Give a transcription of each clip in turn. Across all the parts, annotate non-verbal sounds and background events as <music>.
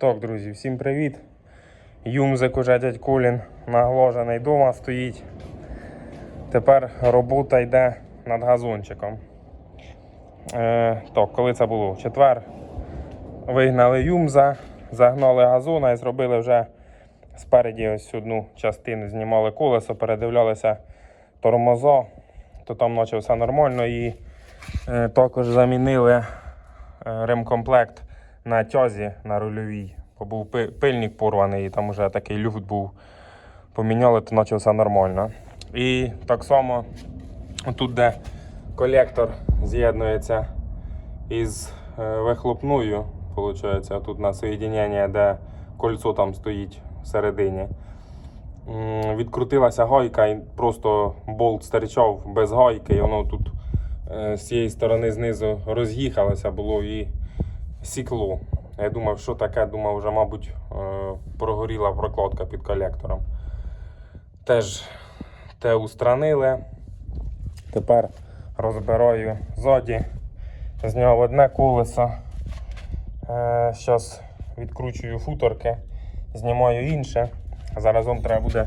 Так, друзі, всім привіт. Юмзик уже дядь Колін нагложений вдома стоїть. Тепер робота йде над газончиком. Е, так, коли це було? Четвер вигнали юмза, загнали газона і зробили вже спереді ось одну частину, знімали колесо, передивлялися тормозо, то там наче все нормально і е, також замінили е, ремкомплект на тязі на рульовій. Бо був пильник порваний, і там вже такий люфт був. Поміняли, то наче все нормально. І так само тут, де колектор з'єднується із е, вихлопною, виходить, тут на соєдінення, де кольцо там стоїть всередині. Відкрутилася гайка і просто болт стирчав без гайки, і воно тут е, з цієї сторони знизу роз'їхалося було і сікло. Я думав, що таке, думав, вже, мабуть, е, прогоріла прокладка під колектором. Теж те устранили. Тепер розбираю ззаді. Зняв одне колесо. Зараз відкручую футорки, знімаю інше. Заразом треба буде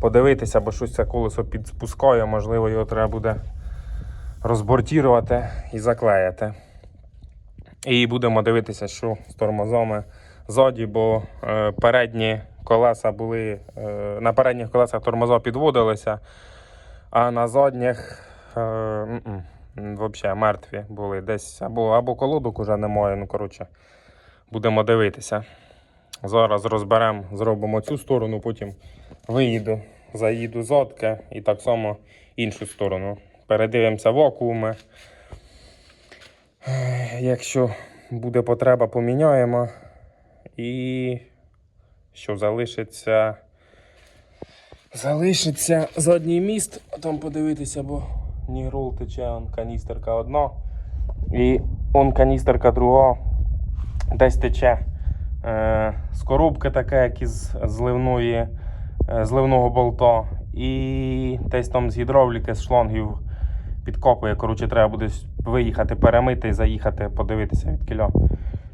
подивитися, бо щось це колесо підспускає, можливо, його треба буде розбортувати і заклеїти. І будемо дивитися, що з тормозами ззаді, бо е, передні колеса були. Е, на передніх колесах тормоза підводилися, а на задніх е, взагалі мертві були. Десь або, або колодок уже немає. Ну, коротше, будемо дивитися. Зараз розберемо, зробимо цю сторону, потім виїду, заїду задки і так само іншу сторону. Передивимося вакууми. Якщо буде потреба, поміняємо. І що залишиться. Залишиться задній міст, а там подивитися, бо нігрол тече, он каністерка одна. І он каністерка друга. Десь тече е, з коробки таке, як із зливної, е, зливного болта. І десь там з гідравліки, з шлангів підкопує. Коротше, треба буде виїхати, перемити і заїхати, подивитися від кіля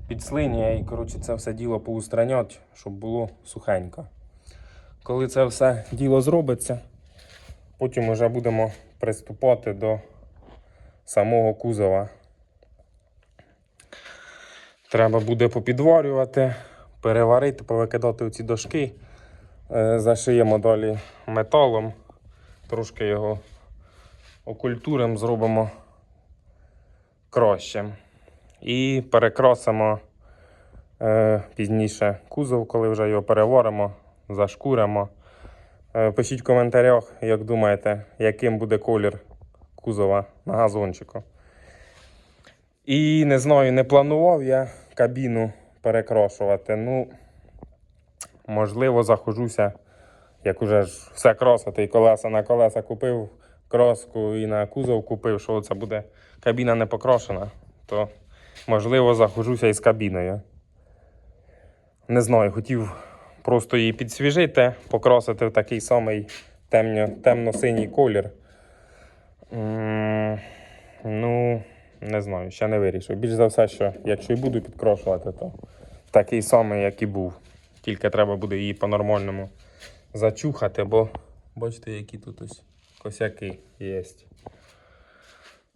підслиння. І коротше, це все діло поустраняти, щоб було сухенько. Коли це все діло зробиться, потім вже будемо приступати до самого кузова. Треба буде попідварювати, переварити, повикидати оці дошки. Е, Зашиємо далі металом, трошки його окультуримо, зробимо кращим. І перекрасимо е, пізніше кузов, коли вже його переваримо, зашкуримо. Е, пишіть в коментарях, як думаєте, яким буде колір кузова на газончику. І не знаю, не планував я кабіну перекрашувати. Ну, можливо, захожуся, як уже ж все красити, і колеса на колеса купив, краску і на кузов купив, що це буде кабіна не покрашена, то можливо захожуся із кабіною. Не знаю, хотів просто її підсвіжити, покрасити в такий самий темно, темно-синій колір. Ну, не знаю, ще не вирішив. Більш за все, що якщо і буду підкрошувати, то такий самий, як і був. Тільки треба буде її по-нормальному зачухати, бо бачите, які тут ось косяки є.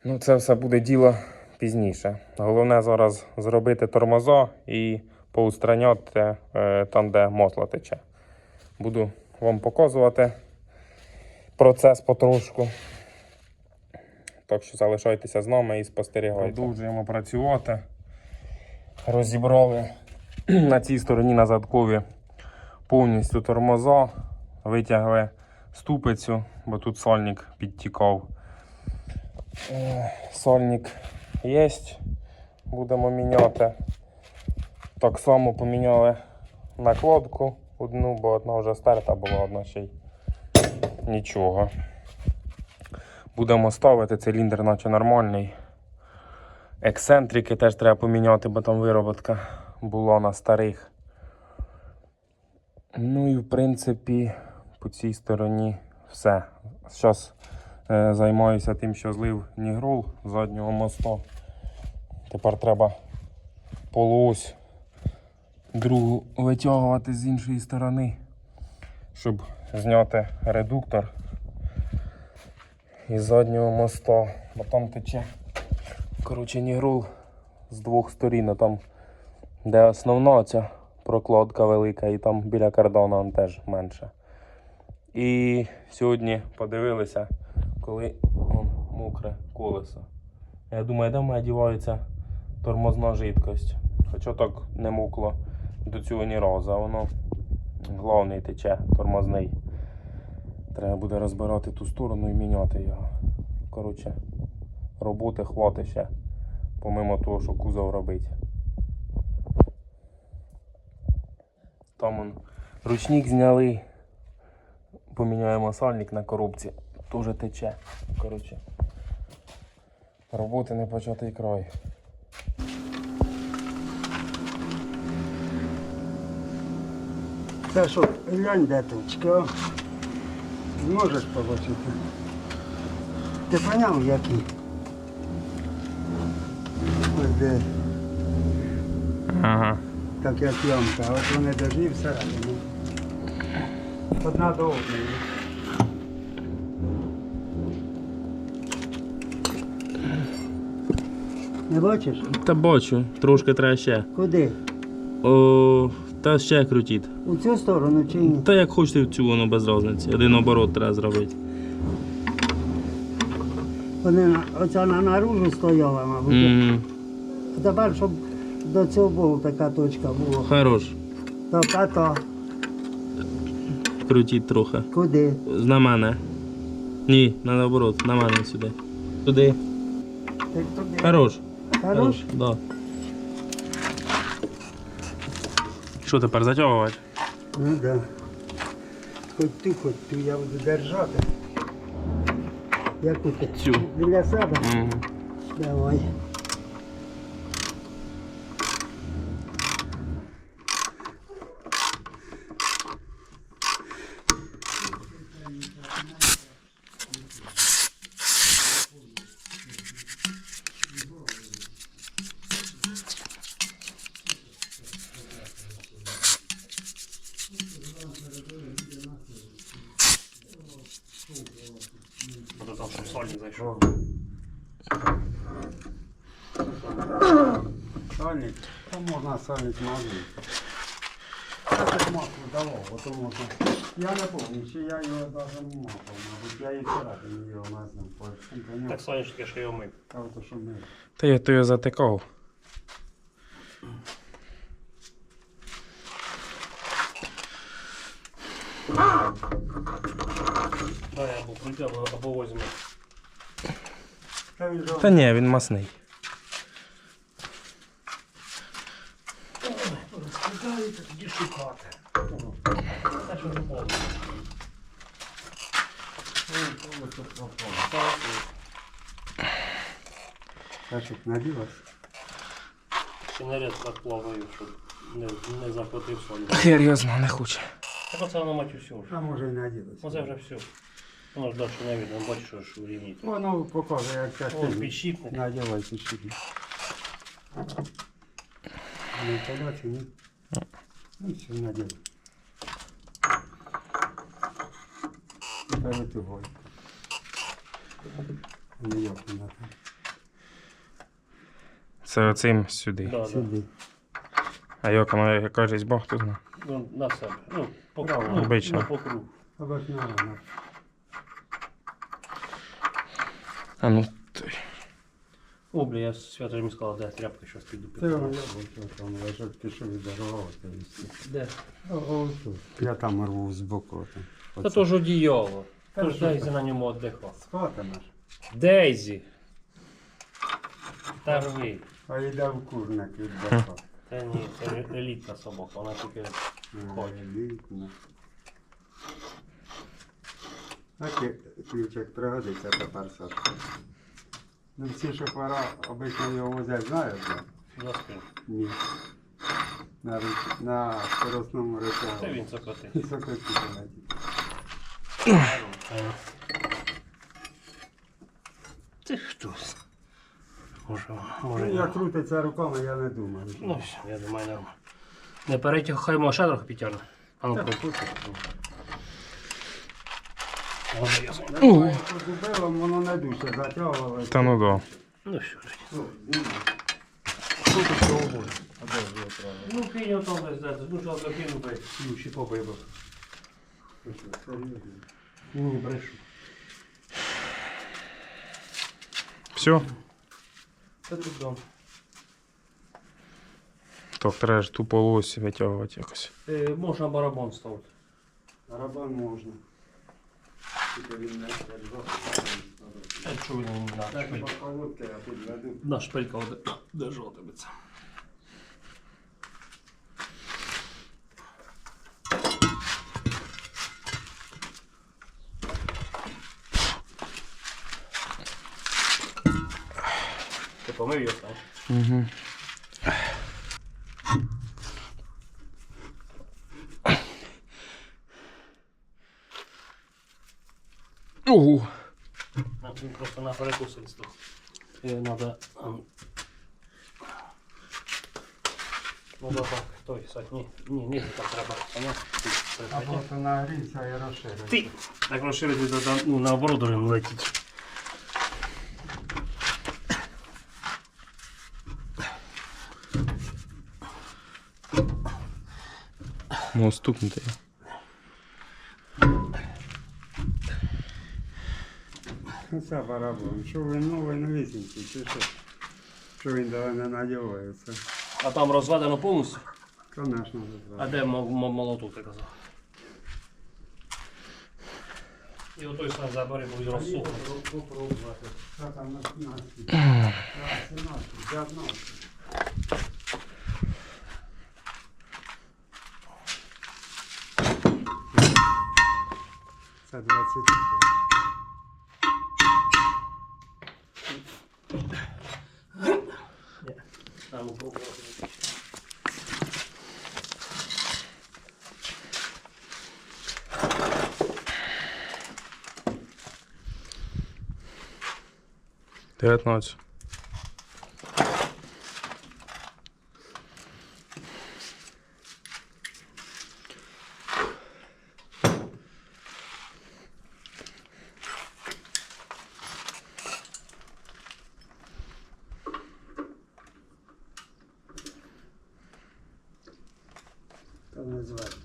Ну, це все буде діло пізніше. Головне зараз зробити тормоза і поустраняти е, там, де масло тече. Буду вам показувати процес потрошку. Так що залишайтеся з нами і спостерігайте. Продовжуємо працювати. Розібрали <clears throat> на цій стороні на задкові повністю тормоза, витягли ступицю, бо тут сольник підтікав. Е, Сольник є, будемо міняти. Так само поміняли накладку одну, бо одна вже стерта була, одна ще й нічого. Будемо ставити циліндр, наче нормальний. Ексцентрики теж треба поміняти, бо там вироботка була на старих. Ну і в принципі по цій стороні все. Зараз е, займаюся тим, що злив нігрол з заднього моста. Тепер треба полуось другу витягувати з іншої сторони, щоб зняти редуктор із заднього моста, бо там тече. Коротше, нігрул з двох сторін, там, де основна ця прокладка велика, і там біля он теж менше. І сьогодні подивилися, коли он, мокре колесо. Я думаю, де в мене дівається тормозна жидкость. Хоча так не мукло до цього ні разу, а воно головний тече, тормозний. Треба буде розбирати ту сторону і міняти його. Коротше, роботи хватить ще, помимо того, що кузов робить. Там он ручник зняли, поміняємо сальник на коробці, теж тече. Коротше, роботи не початий край. Це що, глянь, де точка. о. Зможеш побачити. Ти поняв, які? Ось де, Ага. так як ямка, а от вони дожі всередині. Одна до одної. Не бачиш? Та бачу, трошки треба ще. Куди? О, та ще крутіть. У цю сторону чи ні? Та як хочете в цю воно без різниці. Один оборот треба зробити. Вони оця на наружу стояла, мабуть. М, А тепер, щоб до цього була така точка була. Хорош. Так, а то Крутіть трохи. куди? На мене. Ні, на наоборот, на мене сюди. Туди. Так туди. Хорош. Хорош? Да. Що тепер затягувати? Ну да. Хоч ту, хоч ту я буду держати. Яку ти? Цю. Для себе? Угу. Давай. там щоб сольник зайшов. Сальник. Та магазин. Я тут масло давав, бо то можна. Я не пам'ятаю, чи я його навіть мапав, мабуть, я і всередині його мазнув по Так сонячки, що його мив. Авто, що ми. Та я то його затикав. Да, я або прийду, або, або возьму. Та Та ні, він масний. Розкидається, тоді шукати. Те, що було. Ще не ряд плаваю, щоб не, не заплатив солі. Серйозно, не хоче. Так оце воно мать усю вже. А може і наділась. Оце вже все. Воно ж далі не видно, бачиш, що ж у рівні. Воно показує, як О, частина. підшипник. Надівайся сюди. Не подачу, ні? Ну, все, надівай. Тепер ти гой. Не як там. Це оцим сюди. Да, да. А як воно, Бог хто знає. Ну, на себе. Ну, по кругу. Ну, обично. ну, по кругу. А ну. О, бля, я свято мені сказала, де тряпка, щось піду Це піду. яблуко там лежать, пішов і дарував. Де? Я там рву з боку. там. Та Оце. то ж одіяло. Та То ж що Дейзі на ньому віддихав. Схватимеш. Дейзі! Та рви. А йде в курник віддихав. Та ні, це е- елітна собака, вона тільки Ходь. Елітно. А ки- ключик пригодиться тепер Сашко. Ну всі шофера обично його возять, знаєш? за. Ні. На, ру- на скоростному Це він. І сокоті полетить. Ти хтось. Може, може. Ну, як крутиться руками, я не думаю. Ну, все, я думаю, нормально. Не перетяг, хай може ще трохи підтягне. А ну Так. пропустить. Воно воно не дуже затягувало. Та ну да. Ну що ж. Ну, тут цього буде? А де ж його? Ну, кинь там десь, десь. Ну, що закинув, би, ключі побив. Ти що, серйозно? Ну, брешу. Все. Це тут дом. Так, треба ж ту полось витягувати якось. Е, можна барабан ставити. Барабан можна. Тільки він не держав. Якщо він не на Так, по колодці я тут веду. На шпилька держатиметься. Ти помив його там? Угу. Ого. На- Він просто на перекусить став. Надо. ам, Ну да так, той сать. Ні, ні, ні, так треба. А Понятно? потім нагрівся і розширив. Ти! Так розширити, то там, ну, наоборот, уже не летить. Ну, стукнути. Це барабан. Що він новий новісінький, чи що? Що він давай не надівається? А там розведено повністю? Конечно, А де мо- молоток, ти казав? І отой сам забери, бо розсохне. Попробувати. Що там на 17? 17, 19. Це 20. А ну, пробуй. Там не звати.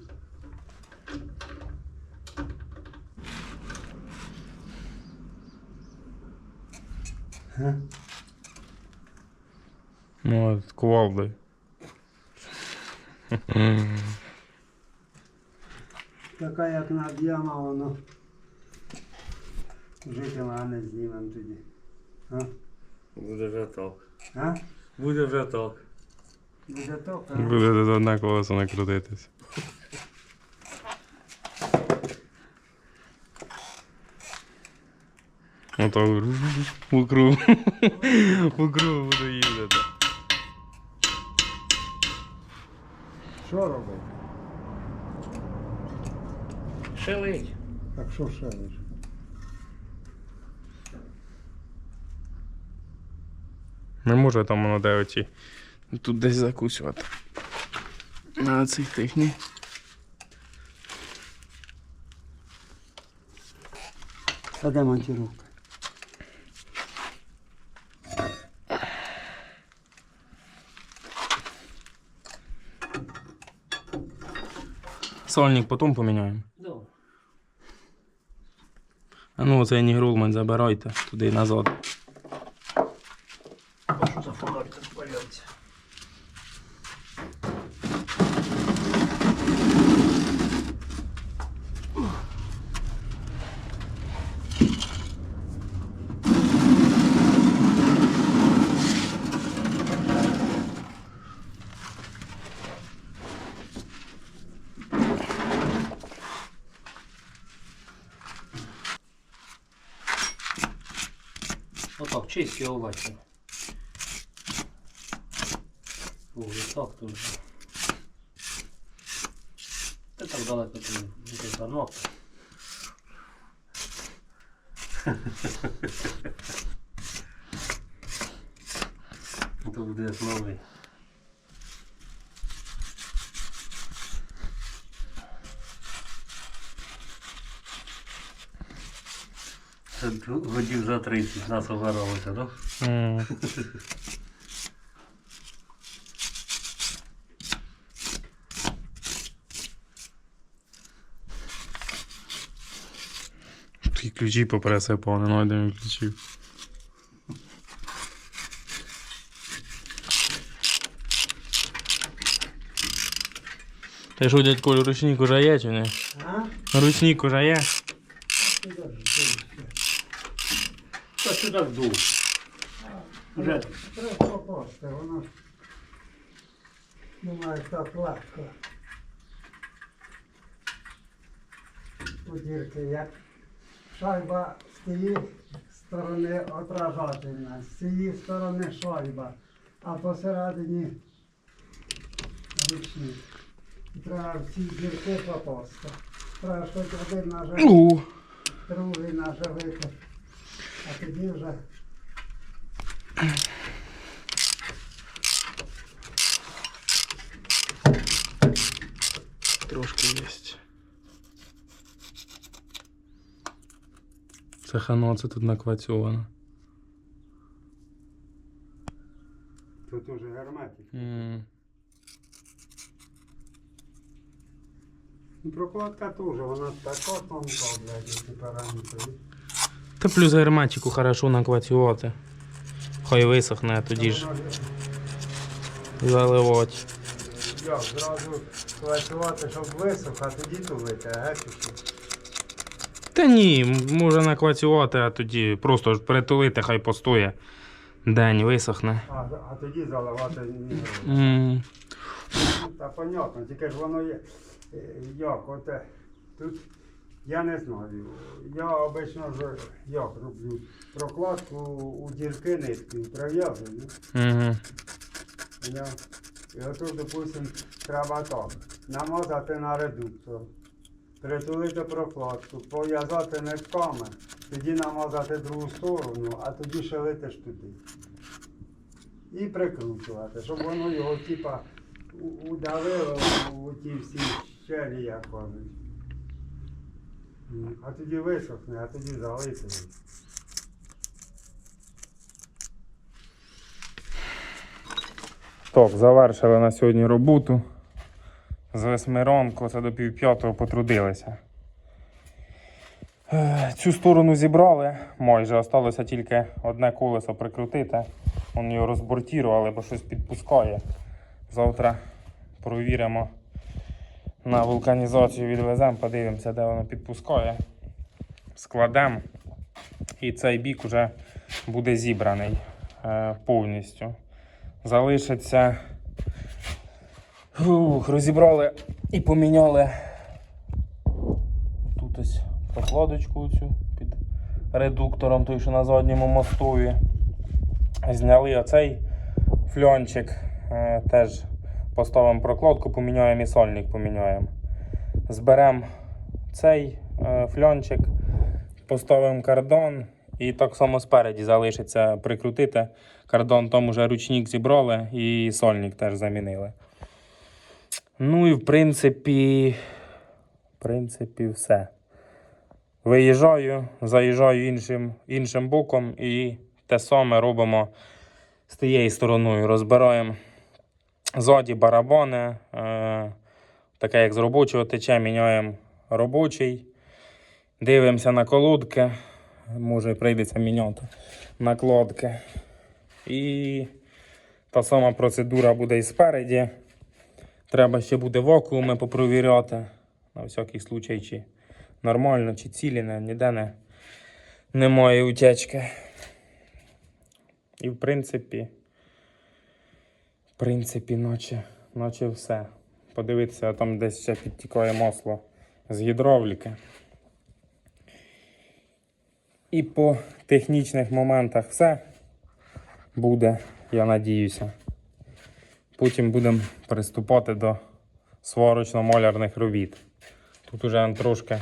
Ну, от кувалдою. Така як над'яма, воно житиме, а не знімем тоді. А? Буде вже так. А? Буде вже так. Буде то, а? Буде до одне колесо накрутитись. Ото в круг. В круг буду їздити. Що робити? Шелить. Так що ще? Не може там воно де оці. Тут десь закусувати. На цих техні. Та де монтировка? Сольник потім поміняємо. Добре. А ну оцей нігрулман забирайте туди і назад. Що за фонарик тут валяється? Отак, я його бачимо. О, і так тут. Та так далеко ти не занок. <laughs> Тут буде новий. Годів за 30 нас обиралося, так? М. Такі ключі попресипав, не знайдемо ключів. Ти що, дядь Колю, ручник уже є чи не? А? Ручник уже є? Та ти так дув. Вже Треба попасти, воно думаю, так легко. У дірки, як шайба з тієї сторони отражательна, з цієї сторони шайба, а посередині ручник. І Треба в ці дірки попасти. Треба щось один нажав, У. другий наживити. А тоді вже Трошки є. Це хано, це тут наквацьовано. тут уже герметик. М. Ну, Прокладка теж, вона така тонка, блядь, ці параметри. Та плюс герметику хорошо наквацювати. Хай висохне, а тоді ж заливати. Як, зразу працювати, щоб висох, а тоді тулити, а геть? Та ні, може наквацювати, а тоді просто ж притулити, хай постоє. День висохне. А, а тоді заливати. М. Та понятно, тільки ж воно є. е, Як, оте, тут я не знаю. Я обично ж як роблю прокладку у дірки нитки прив'язую. Мгм. Я, і отут, допустим, треба так. Намазати на редуктор, притулити прокладку, пов'язати нитками, тоді намазати другу сторону, а тоді шилити ж туди. І прикручувати, щоб воно його типа удавило у ті всі щелі, як кажуть. А тоді висохне, а тоді залити. Так, завершили на сьогодні роботу. З восьми ранку, це до пів п'ятого потрудилися. Е, Цю сторону зібрали, майже осталося тільки одне колесо прикрутити. Вони його розбортірували, бо щось підпускає. Завтра провіримо на вулканізацію, відвеземо, подивимося, де воно підпускає. Складемо. І цей бік вже буде зібраний е, повністю залишиться. Фух, розібрали і поміняли тут ось прокладочку цю під редуктором, той, що на задньому мостові. Зняли оцей фльончик, е, теж поставимо прокладку, поміняємо і сольник поміняємо. Зберемо цей е, фльончик, поставимо кардон і так само спереді залишиться прикрутити. Кардон там уже ручник зібрали і сольник теж замінили. Ну і в принципі, в принципі, все. Виїжджаю, заїжджаю іншим, іншим боком і те саме робимо з тією стороною. Розбираємо ззаді барабани. Е, таке як з робочого тече, міняємо робочий. Дивимося на колодки. Може прийдеться міняти накладки. І та сама процедура буде і спереді. Треба ще буде вакууми попровіряти. На всякий случай, чи нормально, чи цілі, ніде не, немає утечки. І в принципі, принципі, наче, наче все. Подивитися, там десь ще підтікає масло з гідравліки. І по технічних моментах все буде, я надіюся. Потім будемо приступати до сварочно-малярних робіт. Тут уже трошки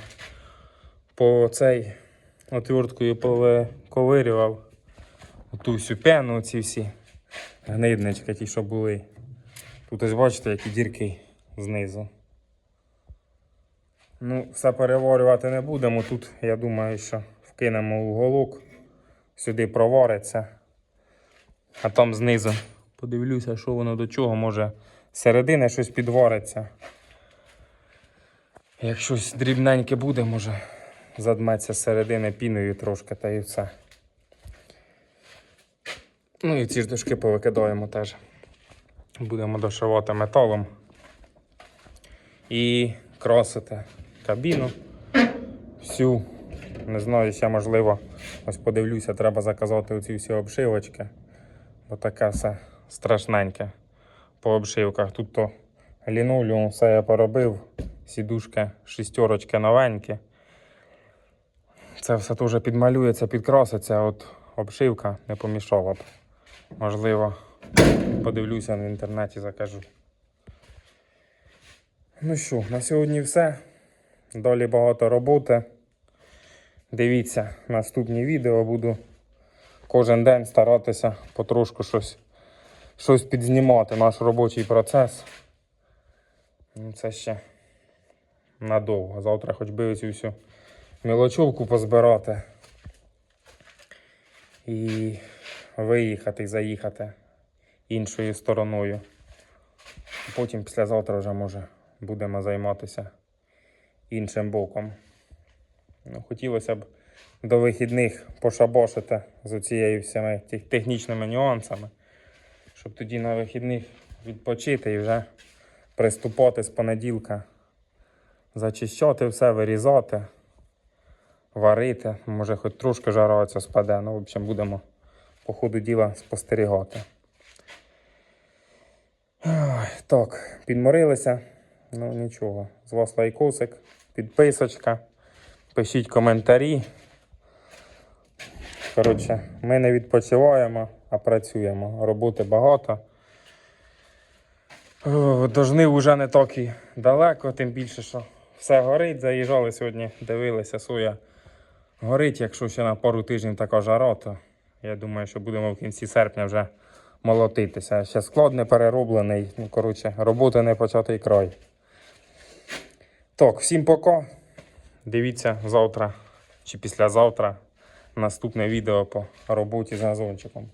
по цей отверткою повиковирював ту всю пену, ці всі гниднички, ті, що були. Тут ось бачите, які дірки знизу. Ну, все переварювати не будемо. Тут, я думаю, що в кинемо у голок, сюди провариться, а там знизу подивлюся, що воно до чого, може середини щось підвариться. Як щось дрібненьке буде, може задметься середини піною трошки та і все. Ну і ці ж дошки повикидаємо теж. Будемо дошивати металом і красити кабіну. Всю. Не знаю, ще можливо, ось подивлюся, треба заказати оці всі обшивочки. Бо таке все страшненьке по обшивках. Тут то лінолеум все я поробив, сідушки, шістерочки новенькі. Це все теж підмалюється, підкраситься, от обшивка не помішала б. Можливо, подивлюся в інтернеті, закажу. Ну що, на сьогодні все. Долі багато роботи. Дивіться наступні відео. Буду кожен день старатися потрошку щось, щось підзнімати, наш робочий процес. Ну, Це ще надовго. Завтра хоч би цю всю мілочовку позбирати. І виїхати, заїхати іншою стороною. Потім післязавтра вже може будемо займатися іншим боком. Ну, хотілося б до вихідних пошабошити з цією всіми тех- технічними нюансами, щоб тоді на вихідних відпочити і вже приступати з понеділка, зачищати все, вирізати, варити. Може, хоч трошки жара оця спаде. Ну, в общем, будемо по ходу діла спостерігати. Так, підморилися. Ну нічого. З вас лайкосик, підписочка. Пишіть коментарі. Коротше, ми не відпочиваємо, а працюємо. Роботи багато. О, До жнив вже не так і далеко, тим більше, що все горить. Заїжджали сьогодні, дивилися, соя горить. Якщо ще на пару тижнів така жара, то я думаю, що будемо в кінці серпня вже молотитися. Ще склад не перероблений. Ну, коротше, роботи не початий край. Так, всім пока. Дивіться завтра чи післязавтра наступне відео по роботі з газончиком.